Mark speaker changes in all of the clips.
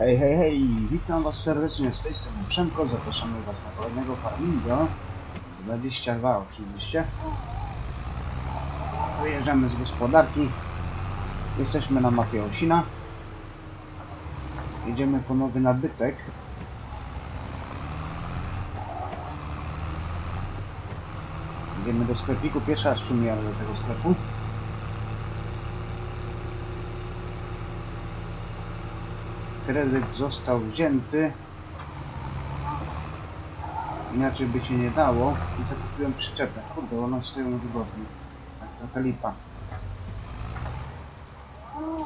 Speaker 1: Hej, hej, hej, witam was serdecznie z tej strony Przemko, zapraszamy was na kolejnego farminga. 22 oczywiście. Wyjeżdżamy z gospodarki. Jesteśmy na mapie Osina. Jedziemy po nowy nabytek. Idziemy do sklepiku, pierwszy raz jadę do tego sklepu kredyt został wzięty. Inaczej by się nie dało. I zakupiłem przyczepę. Kurde, one stoją wygodnie. Tak trochę lipa.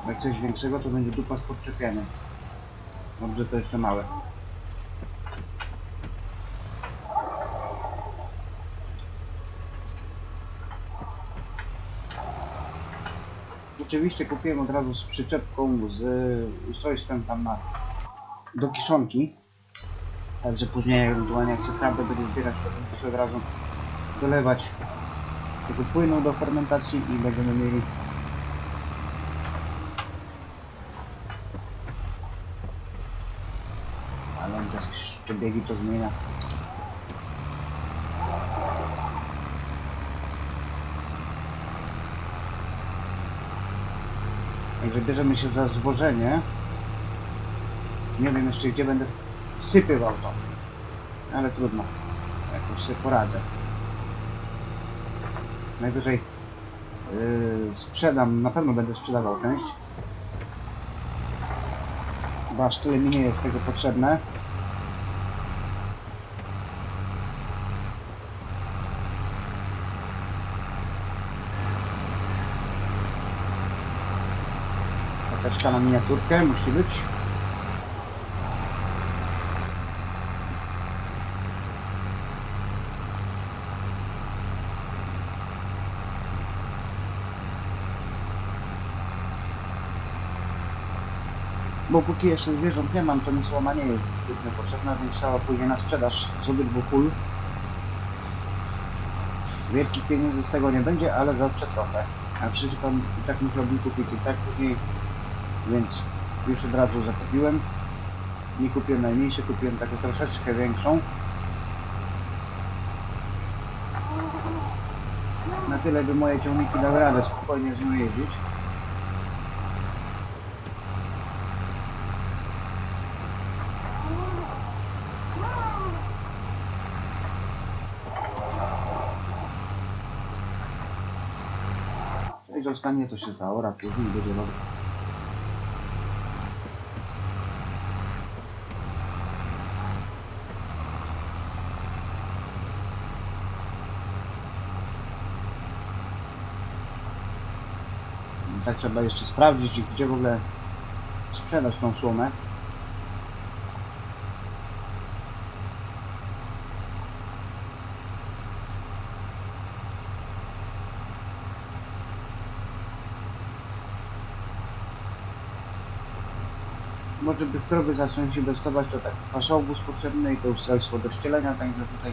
Speaker 1: Jak coś większego, to będzie dupa z podczepianiem. Dobrze, to jeszcze małe. Oczywiście kupiłem od razu z przyczepką, z ustrojstwem tam na do kiszonki. Także później ewentualnie jak się trawę będzie zbierać, to będę się od razu dolewać tego płynu do fermentacji i będziemy mieli ale te szczebiegi to zmienia. Także bierzemy się za zwożenie. Nie wiem jeszcze gdzie będę sypywał to. Ale trudno. Jakoś sobie poradzę. Najwyżej yy, sprzedam, na pewno będę sprzedawał część. Chyba aż tyle mi nie jest tego potrzebne. Apteczka na miniaturkę musi być. Bo póki jeszcze zwierząt nie mam, to mi słoma jest zbytnio potrzebna, więc cała pójdzie na sprzedaż z obydwu pól. Wielkich pieniędzy z tego nie będzie, ale zawsze trochę. A przecież pan i tak mógł robił kupić i tak później, więc już od razu zakupiłem. Nie kupiłem najmniejsze, kupiłem taką troszeczkę większą. Na tyle by moje ciągniki dały radę spokojnie z nią jeździć. Zostanie to się zaora, później będzie dobrze. Tak trzeba jeszcze sprawdzić, gdzie w ogóle sprzedać tą słomę. Może by krowy zacząć inwestować, to tak faszobus potrzebny i to ustrojstwo do ścielenia, także tutaj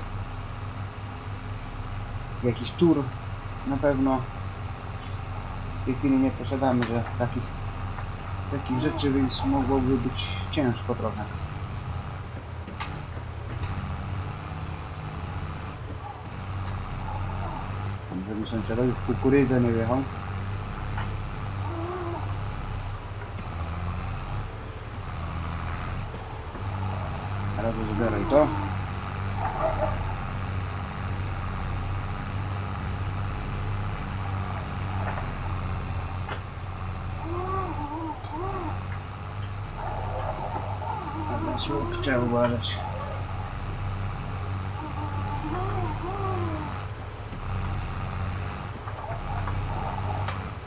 Speaker 1: jakiś tur na pewno w tej chwili nie posiadamy, że takich takich rzeczy, więc mogłoby być ciężko trochę. Żeby sąsiadowi w kukurydzę nie wjechał. Teraz zbieraj to. Dobra, słup trzeba uważać.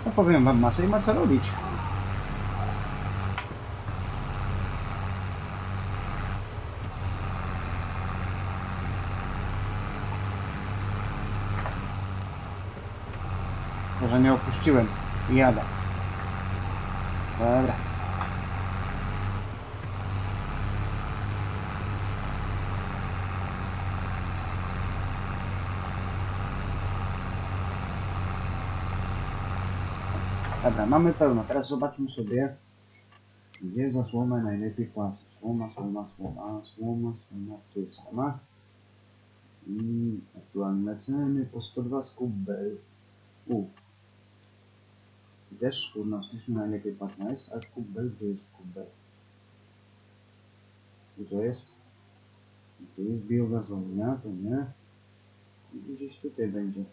Speaker 1: No powiem wam masę i ma co robić. Może nie opuściłem i jadę. Dobra. Dobra, mamy pełno. Teraz zobaczmy sobie Gdzie za słomę najlepiej płacić? Słoma, słoma, słoma, słoma, słoma, tu jest słoma. I aktualne ceny po 102 skubel. U. Też kurna w styczniu najlepiej płatna jest, a skubel gdzie jest skubel? Gdzie to jest? Tu jest biogazownia, to nie. Gdzieś tutaj będzie.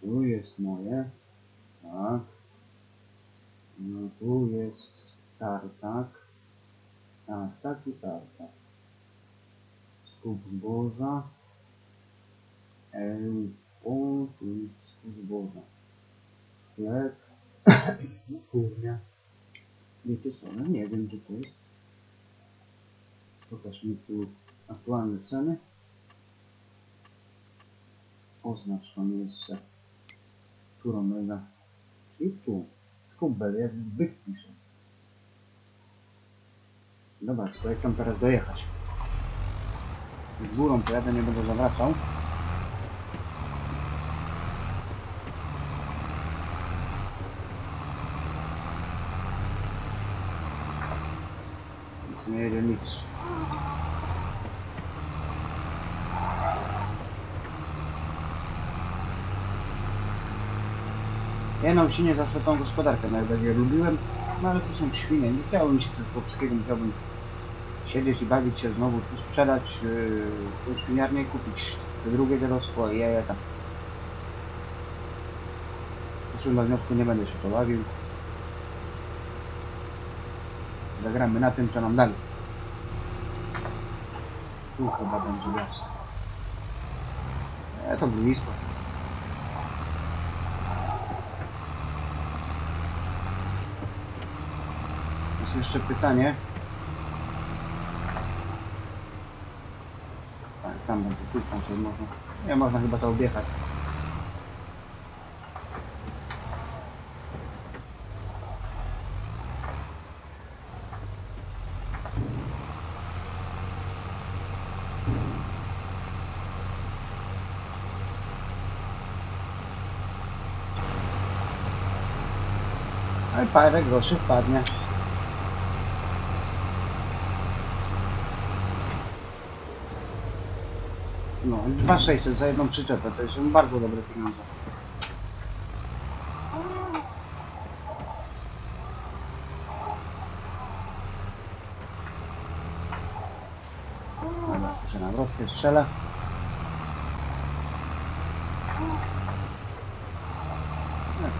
Speaker 1: Tu jest moje. Tak. No tu jest tartak. Tartak i tartak. Skup zboża. El, o, tu jest skup zboża. Sklep. Kurnia. Wiecie co, no nie wiem gdzie to jest. Pokaż mi tu aktualne ceny. Oznacz to miejsce. Którą mega. I tu. Skubel, jak byk pisze. Dobra, to jak tam teraz dojechać? Z górą pojadę, nie będę zawracał. Nic nie jedzie nic. Ja na Usinie zawsze tą gospodarkę najbardziej lubiłem, no ale to są świnie, nie chciałbym się tego chłopskiego, musiałbym siedzieć i bawić się znowu, tu sprzedać yy, tą świniarnię i kupić te drugie dorosłe i jaja tam. W przyszłym wniosku nie będę się to bawił. Zagramy na tym, co nam dali. Tu chyba będzie wjazd. E, to blisko. Jest jeszcze pytanie. Tak, tam będzie, tu tam sobie można. Nie można chyba to objechać. Ale parę groszy wpadnie. No, 2600 za jedną przyczepę, to są bardzo dobre pieniądze. Dobra, że na wrotkę strzelę.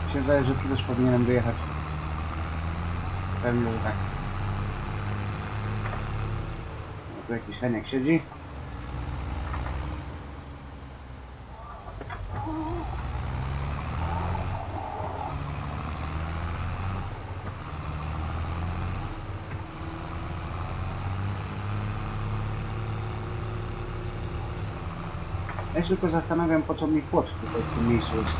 Speaker 1: Mi się zdaje, że tu też powinienem dojechać. Pewnie, że tak. No, tu jakiś Heniek siedzi. Tylko zastanawiam, po co mi płot tutaj w tym miejscu jest.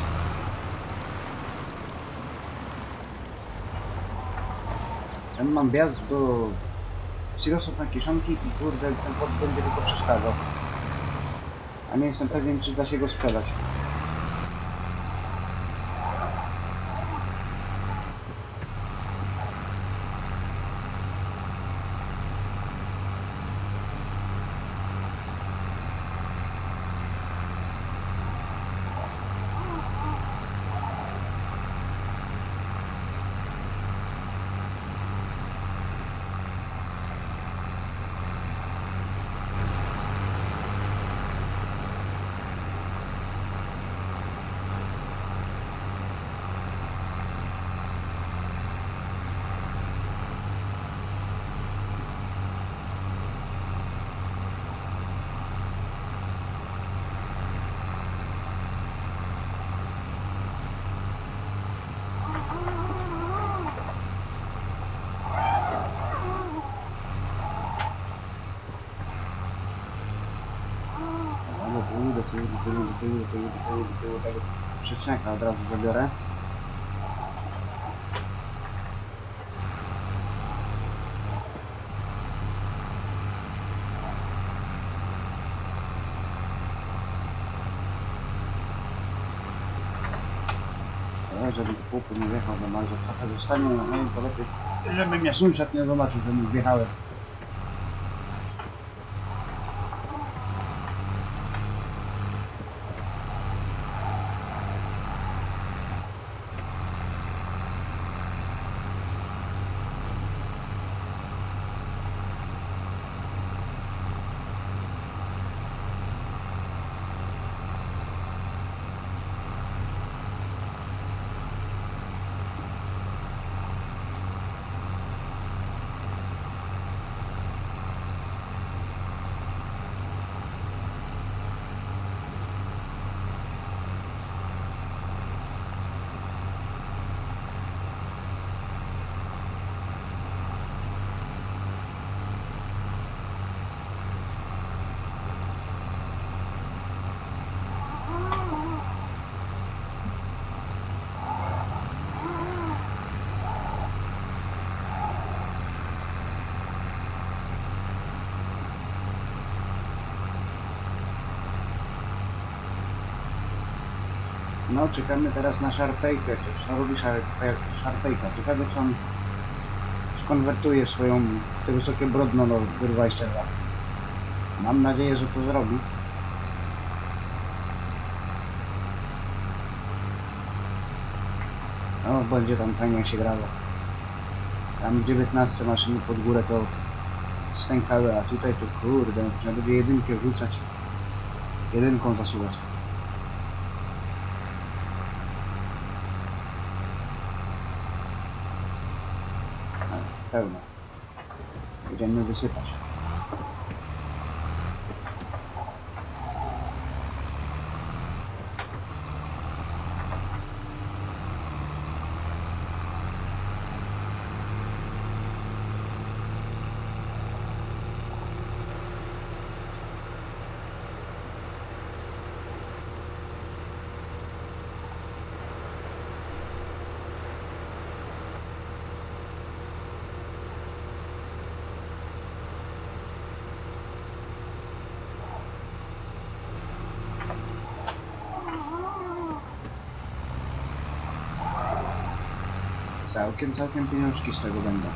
Speaker 1: Ja mam wjazd do silosów na kieszonki i kurde, ten płot będzie tylko przeszkadzał. A nie jestem pewien, czy da się go sprzedać. Albo tyłu, do tyłu, do tyłu, do tyłu, do do do tyłu, tego przyczynka od razu zabiorę. Do półku nie wjechał za bardzo. Trochę zostanie, no no, to lepiej, żeby mnie sąsiad nie zobaczył, że mi wjechałem. No, czekamy teraz na szarpejkę, czy Szarowi szarpe- szarpejka. Ciekawe, czy on skonwertuje swoją, te wysokie brodno do do 22. Mam nadzieję, że to zrobi. No, będzie tam fajnie się grało. Tam w 19 maszyny pod górę to stękały, a tutaj to kurde, trzeba będzie jedynkę wrzucać, jedynką zasuwać. Pełno. Będziemy wysypać. Całkiem, całkiem pieniążki z tego będą.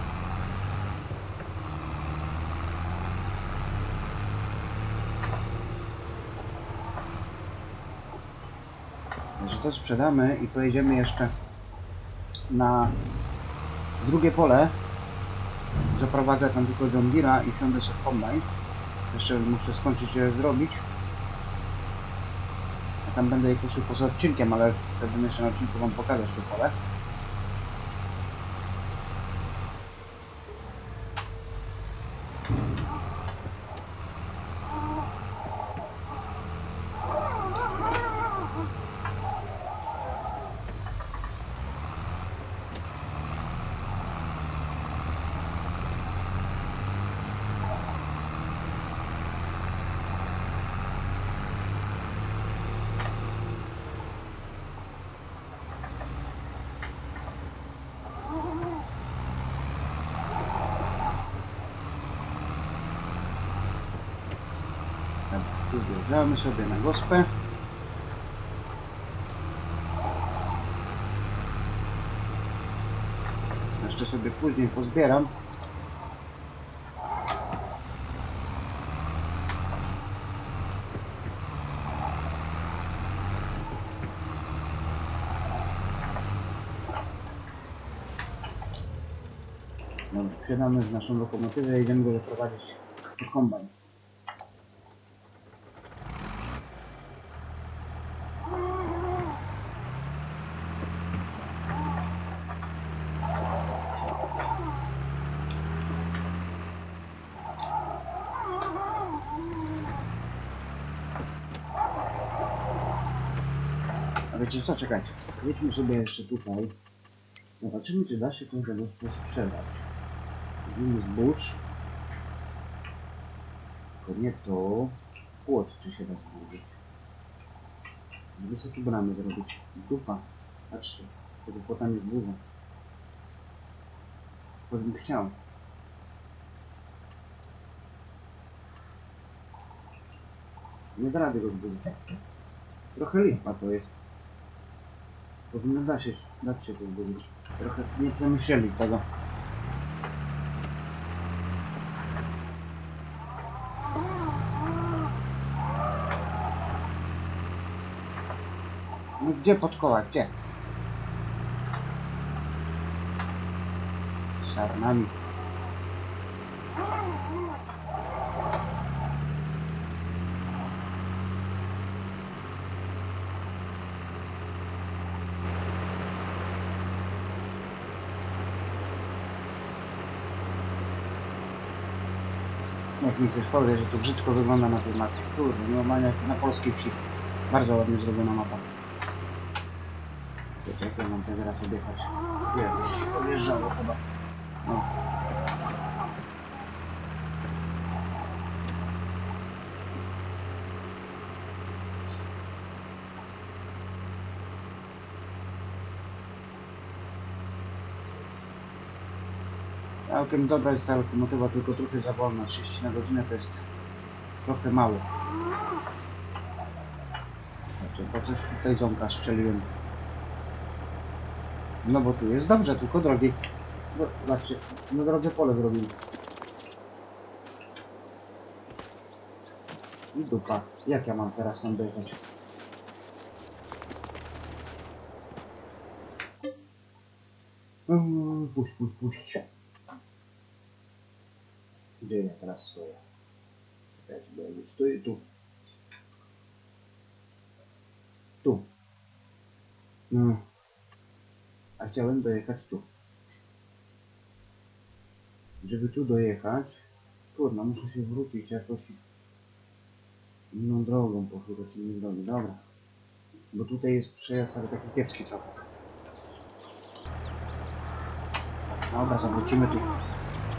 Speaker 1: Także to sprzedamy i pojedziemy jeszcze na drugie pole. Zaprowadzę tam tylko John Deere'a i wsiądę sobie w. Jeszcze muszę skończyć je zrobić. A tam będę je koszył poza odcinkiem, ale wtedy jeszcze na odcinku wam pokazać to pole. Tak, tu wjeżdżamy sobie na gospę. Jeszcze sobie później pozbieram. Dobra, wsiadamy w naszą lokomotywę i idziemy go zaprowadzić do kombajn. Wiecie co, czekajcie. Jedźmy sobie jeszcze tutaj. Zobaczymy, czy da się tą żelazkę sprzedać. Widzimy zbóż. Tylko nie to. Płot, czy się da zburzyć. Wysokie bramy zrobić. Dupa. Patrzcie. Tego płota nie zburza. Choć bym chciał. Nie da rady go zburzyć. Trochę lipa to jest. Powinno da się Zobaczcie to zrobić. Trochę nie przemyśleli tego. No gdzie pod koła? Gdzie? Z sarnami. Jak mi ktoś powie, że to brzydko wygląda na tej mapie. Kurde, normalnie jak na polskiej wsi. Bardzo ładnie zrobiona mapa. Wiecie, jak ja mam teraz objechać? Tu jakoś odjeżdżało chyba. No. Całkiem dobra jest ta lokomotywa, tylko trochę za wolna. 30 na godzinę to jest trochę mało. Znaczy, po coś tutaj ząbka strzeliłem. No bo tu jest dobrze, tylko drogi. No, Zobaczcie, na drodze pole zrobili. I dupa. Jak ja mam teraz tam dojechać? Puść, puść, puść. Gdzie ja teraz stoję? Czekajcie, bo ja nie stoję tu. Tu. No. A chciałem dojechać tu. Żeby tu dojechać, kurna, muszę się wrócić jakoś inną drogą, poszukać innej drogi. Dobra. Bo tutaj jest przejazd, ale taki kiepski trochę. Dobra, zawrócimy tu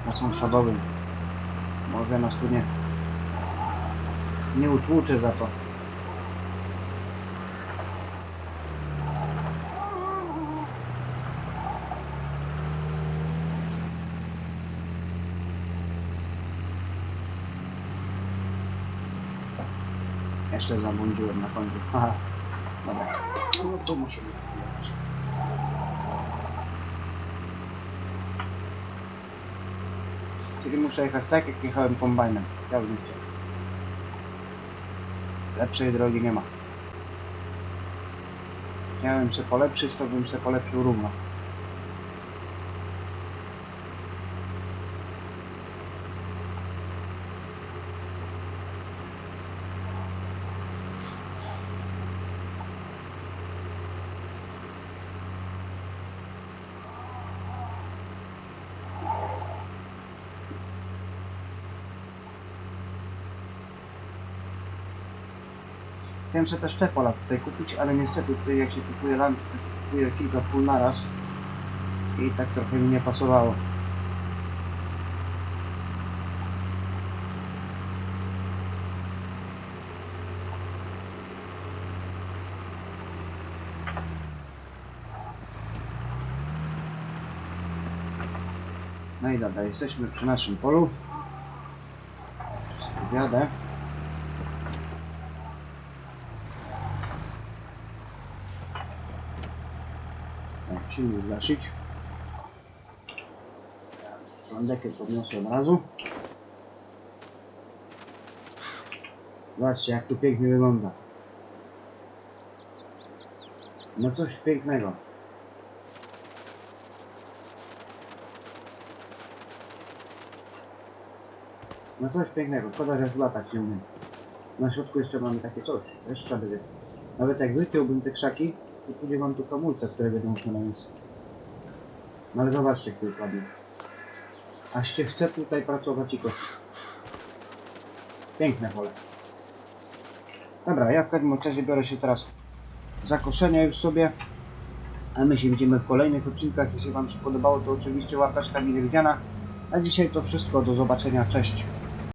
Speaker 1: na sąsiadowym. Może nas tu nie, utłucze za to. Jeszcze zabłądziłem na końcu. Aha. Dobra. No tu musimy Czyli muszę jechać tak, jak jechałem kombajnem. Chciałbym chciał. Lepszej drogi nie ma. Miałem się polepszyć, to bym się polepszył równo. Chciałem sobie też te pola tutaj kupić, ale niestety tutaj jak się kupuje land, to się kupuje kilka pól naraz i tak trochę mi nie pasowało. No i dobra, jesteśmy przy naszym polu. Jadę. Tak, silnik zgasić. Landekę podniosę od razu. Zobaczcie jak tu pięknie wygląda. No coś pięknego. No coś pięknego, szkoda, że latać nie umiem. Na środku jeszcze mamy takie coś, jeszcze będzie. Nawet jak wyciąłbym te krzaki, to później mam tu hamulce, które będą musiał na miejscu. No ale zobaczcie, jak to jest ładnie. Aż się chce tutaj pracować i kość. Piękne pole. Dobra, ja w każdym razie biorę się teraz za koszenie już sobie. A my się widzimy w kolejnych odcinkach. Jeśli Wam się podobało, to oczywiście łapeczka mile widziana. A dzisiaj to wszystko. Do zobaczenia. Cześć.